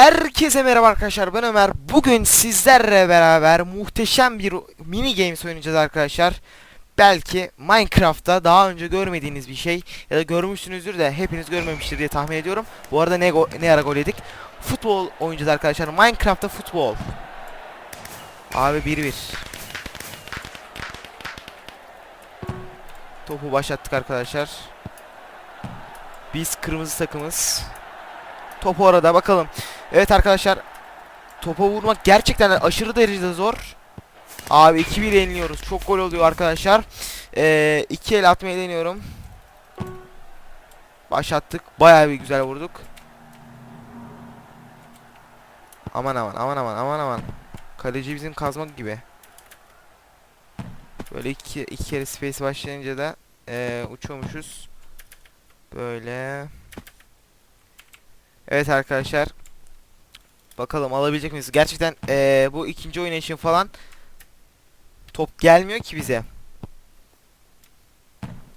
Herkese merhaba arkadaşlar ben Ömer. Bugün sizlerle beraber muhteşem bir mini games oynayacağız arkadaşlar. Belki Minecraft'ta daha önce görmediğiniz bir şey ya da görmüşsünüzdür de hepiniz görmemiştir diye tahmin ediyorum. Bu arada ne, ne ara gol yedik? Futbol oynayacağız arkadaşlar. Minecraft'ta futbol. Abi 1-1. Topu başlattık arkadaşlar. Biz kırmızı takımız. Topu orada bakalım. Evet arkadaşlar. Topa vurmak gerçekten aşırı derecede zor. Abi 2-1 yeniliyoruz. Çok gol oluyor arkadaşlar. Ee, iki el atmayı deniyorum. Başlattık. Bayağı bir güzel vurduk. Aman aman aman aman aman aman. Kaleci bizim kazmak gibi. Böyle iki, iki kere space başlayınca da ee, uçuyormuşuz. Böyle. Evet arkadaşlar. Bakalım alabilecek miyiz? Gerçekten eee, bu ikinci için falan top gelmiyor ki bize.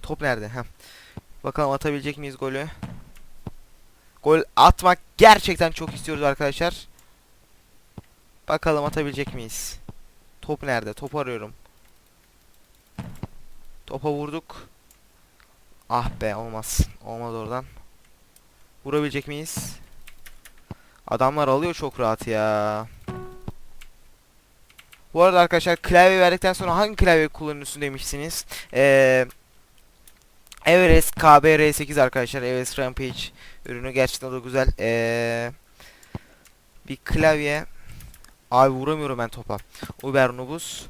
Top nerede? Heh. Bakalım atabilecek miyiz golü? Gol atmak gerçekten çok istiyoruz arkadaşlar. Bakalım atabilecek miyiz? Top nerede? Top arıyorum. Topa vurduk. Ah be olmaz. Olmaz oradan. Vurabilecek miyiz? Adamlar alıyor çok rahat ya. Bu arada arkadaşlar klavye verdikten sonra hangi klavye kullanıyorsun demişsiniz. Ee, Everest KBR8 arkadaşlar. Everest Rampage ürünü gerçekten da güzel. Ee, bir klavye. Abi vuramıyorum ben topa. Uber Nubus.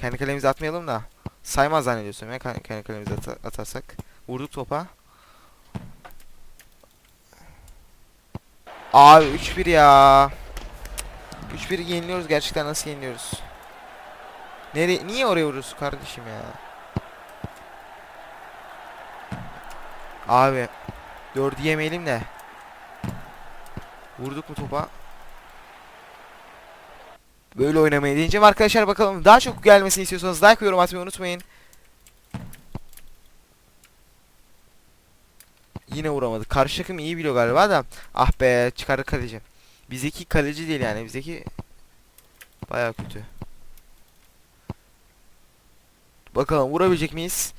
Kendi kalemizi atmayalım da. Saymaz zannediyorsam ya kendi ata- atarsak. Vurduk topa. Abi 3-1 ya. 3-1 yeniliyoruz gerçekten nasıl yeniliyoruz? Nereye niye oraya vuruyorsun kardeşim ya? Abi 4'ü yemeyelim de. Vurduk mu topa? Böyle oynamayı deneyeceğim arkadaşlar bakalım. Daha çok gelmesini istiyorsanız like yorum atmayı unutmayın. Yine vuramadık. Karşı takım iyi biliyor galiba da. Ah be çıkardı kaleci. Bizdeki kaleci değil yani. Bizdeki baya kötü. Bakalım vurabilecek miyiz?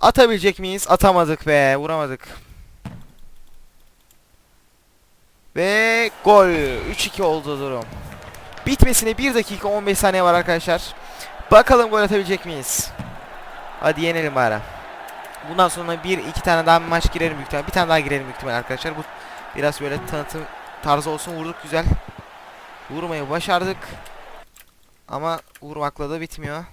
Atabilecek miyiz? Atamadık be. Vuramadık. Ve gol. 3-2 oldu durum. Bitmesine 1 dakika 15 saniye var arkadaşlar. Bakalım gol atabilecek miyiz? Hadi yenelim bari. Bundan sonra bir iki tane daha maç girelim büyük. Bir tane daha girelim büyük arkadaşlar. Bu biraz böyle tanıtım tarzı olsun. Vurduk güzel. Vurmayı başardık. Ama vurmakla da bitmiyor.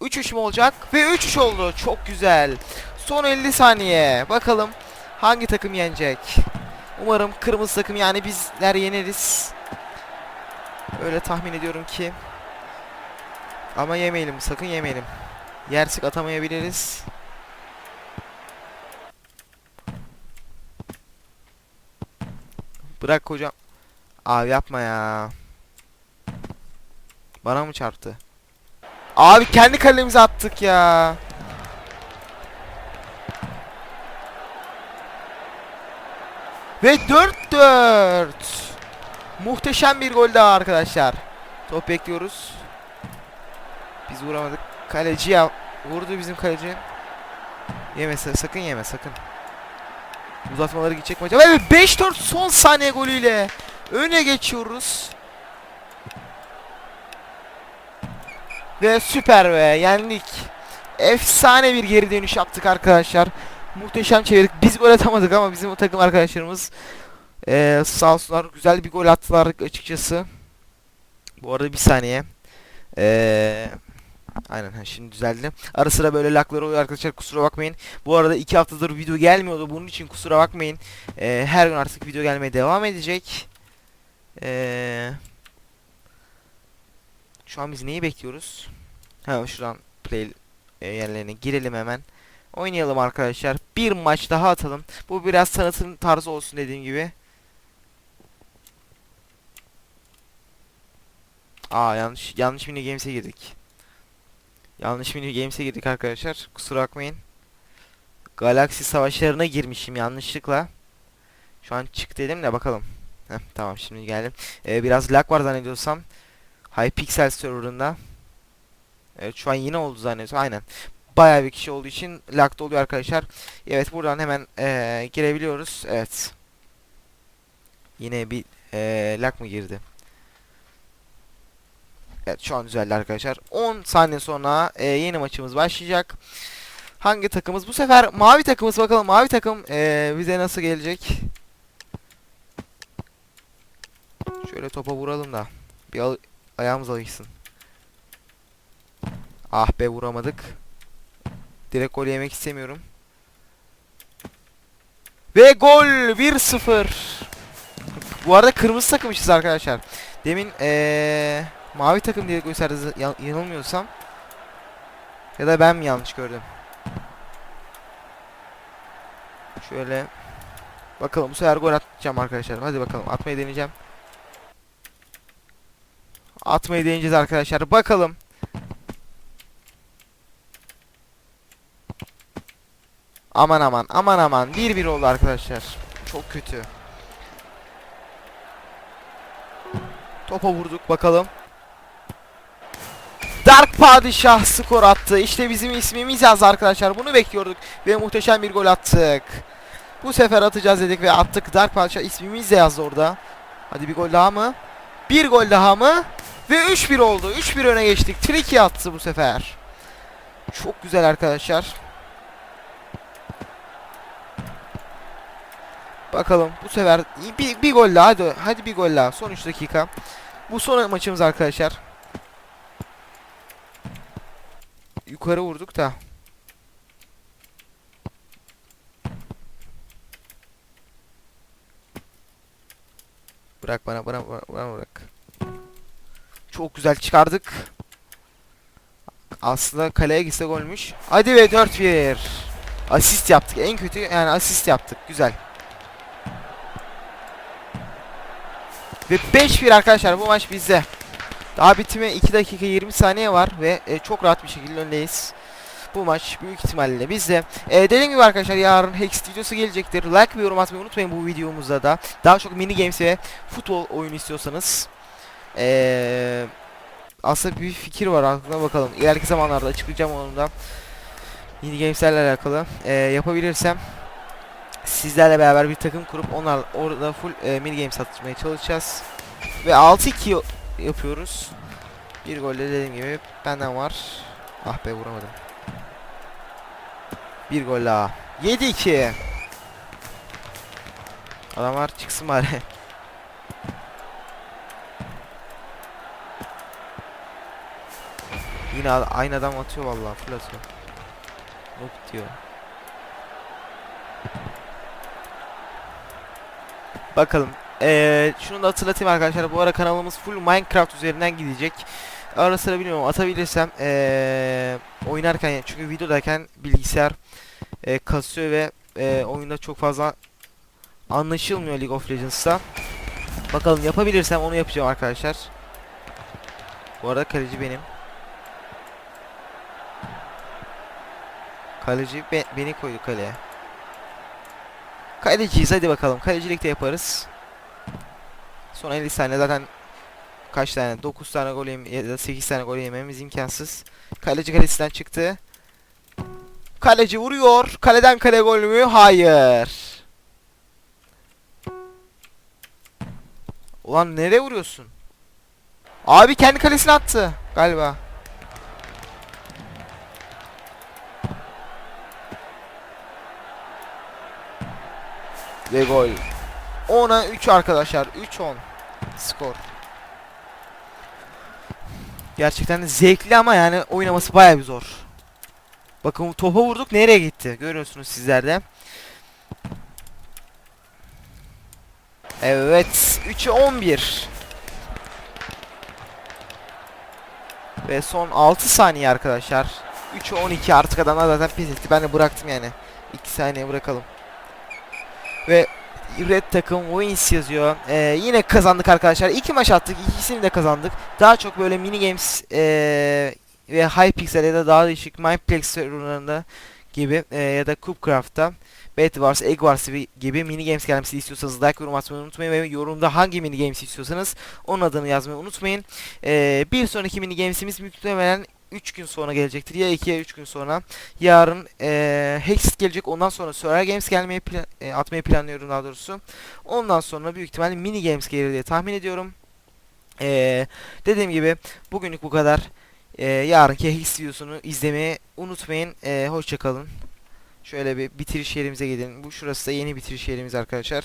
3-3 mü olacak? Ve 3-3 oldu. Çok güzel. Son 50 saniye. Bakalım hangi takım yenecek? Umarım kırmızı takım yani bizler yeneriz. Öyle tahmin ediyorum ki. Ama yemeyelim sakın yemeyelim. Yersik atamayabiliriz. Bırak hocam. Abi yapma ya. Bana mı çarptı? Abi kendi kalemize attık ya. Ve 4-4. Muhteşem bir gol daha arkadaşlar. Top bekliyoruz. Biz vuramadık. Kaleci ya. Vurdu bizim kaleci. Yeme sa- sakın yeme sakın. Uzatmaları gidecek acaba? Evet 5-4 son saniye golüyle öne geçiyoruz. Ve süper be yendik. Efsane bir geri dönüş yaptık arkadaşlar. Muhteşem çevirdik. Biz gol atamadık ama bizim o takım arkadaşlarımız eee sağ olsunlar güzel bir gol attılar açıkçası. Bu arada bir saniye. Eee Aynen şimdi düzeldi. Ara sıra böyle laklar oluyor arkadaşlar kusura bakmayın. Bu arada iki haftadır video gelmiyordu bunun için kusura bakmayın. Eee, her gün artık video gelmeye devam edecek. Eee şu an biz neyi bekliyoruz? Ha şuradan play e, yerlerine girelim hemen. Oynayalım arkadaşlar. Bir maç daha atalım. Bu biraz tanıtım tarzı olsun dediğim gibi. Aa yanlış yanlış mini games'e girdik. Yanlış mini games'e girdik arkadaşlar. Kusura bakmayın. Galaksi savaşlarına girmişim yanlışlıkla. Şu an çık dedim de bakalım. Heh, tamam şimdi geldim. Ee, biraz lag var zannediyorsam. Hypixel serverında. Evet şu an yine oldu zannediyorsam. Aynen. Bayağı bir kişi olduğu için lag da oluyor arkadaşlar. Evet buradan hemen ee, girebiliyoruz. Evet. Yine bir ee, lag mı girdi? Evet şu an düzeldi arkadaşlar. 10 saniye sonra ee, yeni maçımız başlayacak. Hangi takımız? Bu sefer mavi takımız bakalım mavi takım ee, bize nasıl gelecek? Şöyle topa vuralım da bir ayağımız alışsın. Ah be vuramadık. Direkt gol yemek istemiyorum. Ve gol 1-0. Bu arada kırmızı takımışız arkadaşlar. Demin ee, mavi takım diye gösterdi yan- yanılmıyorsam. Ya da ben mi yanlış gördüm? Şöyle bakalım bu sefer gol atacağım arkadaşlar. Hadi bakalım atmayı deneyeceğim. Atmayı deneyeceğiz arkadaşlar. Bakalım. Aman aman aman aman 1-1 oldu arkadaşlar. Çok kötü. Topa vurduk bakalım. Dark Padişah skor attı. İşte bizim ismimiz yazdı arkadaşlar. Bunu bekliyorduk ve muhteşem bir gol attık. Bu sefer atacağız dedik ve attık. Dark Padişah ismimiz de yazdı orada. Hadi bir gol daha mı? Bir gol daha mı? Ve 3-1 oldu. 3-1 öne geçtik. Tricky attı bu sefer. Çok güzel arkadaşlar. Bakalım bu sefer bir, bir gol daha hadi, hadi bir gol daha son 3 dakika. Bu son maçımız arkadaşlar. Yukarı vurduk da. Bırak bana bana bana, bırak. Çok güzel çıkardık. Aslında kaleye gitse golmüş. Hadi ve 4-1. Asist yaptık. En kötü yani asist yaptık. Güzel. Ve 5-1 arkadaşlar bu maç bizde. Daha bitime 2 dakika 20 saniye var ve e, çok rahat bir şekilde öndeyiz. Bu maç büyük ihtimalle bizde. E, dediğim gibi arkadaşlar yarın Hex videosu gelecektir. Like ve yorum atmayı unutmayın bu videomuzda da. Daha çok mini games ve futbol oyunu istiyorsanız. Eee aslında bir fikir var aklına bakalım. İleriki zamanlarda açıklayacağım onu da. Mini gameslerle alakalı. Eee, yapabilirsem sizlerle beraber bir takım kurup onlar orada full e, mini games satmaya çalışacağız. Ve 6-2 yapıyoruz. Bir gol de dediğim gibi benden var. Ah be vuramadım. Bir gol daha. 7-2. Adamlar çıksın bari. Yine aynı adam atıyor vallahi full atıyor. Noob diyor. Bakalım. Ee, şunu da hatırlatayım arkadaşlar. Bu ara kanalımız full Minecraft üzerinden gidecek. Ara sıra bilmiyorum atabilirsem ee, oynarken çünkü videodayken bilgisayar ee, kasıyor ve ee, oyunda çok fazla anlaşılmıyor League of Legends'ta. Bakalım yapabilirsem onu yapacağım arkadaşlar. Bu arada kaleci benim. Kaleci be- beni koydu kaleye. Kaleciyiz hadi bakalım. Kalecilik de yaparız. Son 50 saniye zaten kaç tane? 9 tane gol yem- ya da 8 tane gol yememiz imkansız. Kaleci kalesinden çıktı. Kaleci vuruyor. Kaleden kale gol mü? Hayır. Ulan nereye vuruyorsun? Abi kendi kalesine attı galiba. Ve gol. 10'a 3 arkadaşlar. 3-10 skor. Gerçekten zevkli ama yani oynaması bayağı bir zor. Bakın topa vurduk nereye gitti? Görüyorsunuz sizler de. Evet. 3'e 11. Ve son 6 saniye arkadaşlar. 3'e 12 artık adamlar zaten pes etti. Ben de bıraktım yani. 2 saniye bırakalım. Ve Red takım wins yazıyor. Ee, yine kazandık arkadaşlar. İki maç attık. ikisini de kazandık. Daha çok böyle mini games ee, ve Hypixel ya da daha değişik Mineplex serverlarında gibi e, ya da Cubecraft'ta Bed Wars, Egg Wars gibi mini games gelmesi istiyorsanız like yorum atmayı unutmayın ve yorumda hangi mini games istiyorsanız onun adını yazmayı unutmayın. E, bir sonraki mini games'imiz muhtemelen 3 gün sonra gelecektir. Ya 2 ya 3 gün sonra. Yarın e, Hexit gelecek. Ondan sonra Survival Games gelmeyi plan- e, atmayı planlıyorum daha doğrusu. Ondan sonra büyük ihtimalle mini games gelir diye tahmin ediyorum. E, dediğim gibi bugünlük bu kadar. E, yarınki Hexit videosunu izlemeyi unutmayın. E, Hoşçakalın. Şöyle bir bitiriş yerimize gidelim. Bu şurası da yeni bitiriş yerimiz arkadaşlar.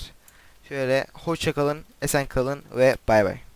Şöyle hoşça kalın, esen kalın ve bay bay.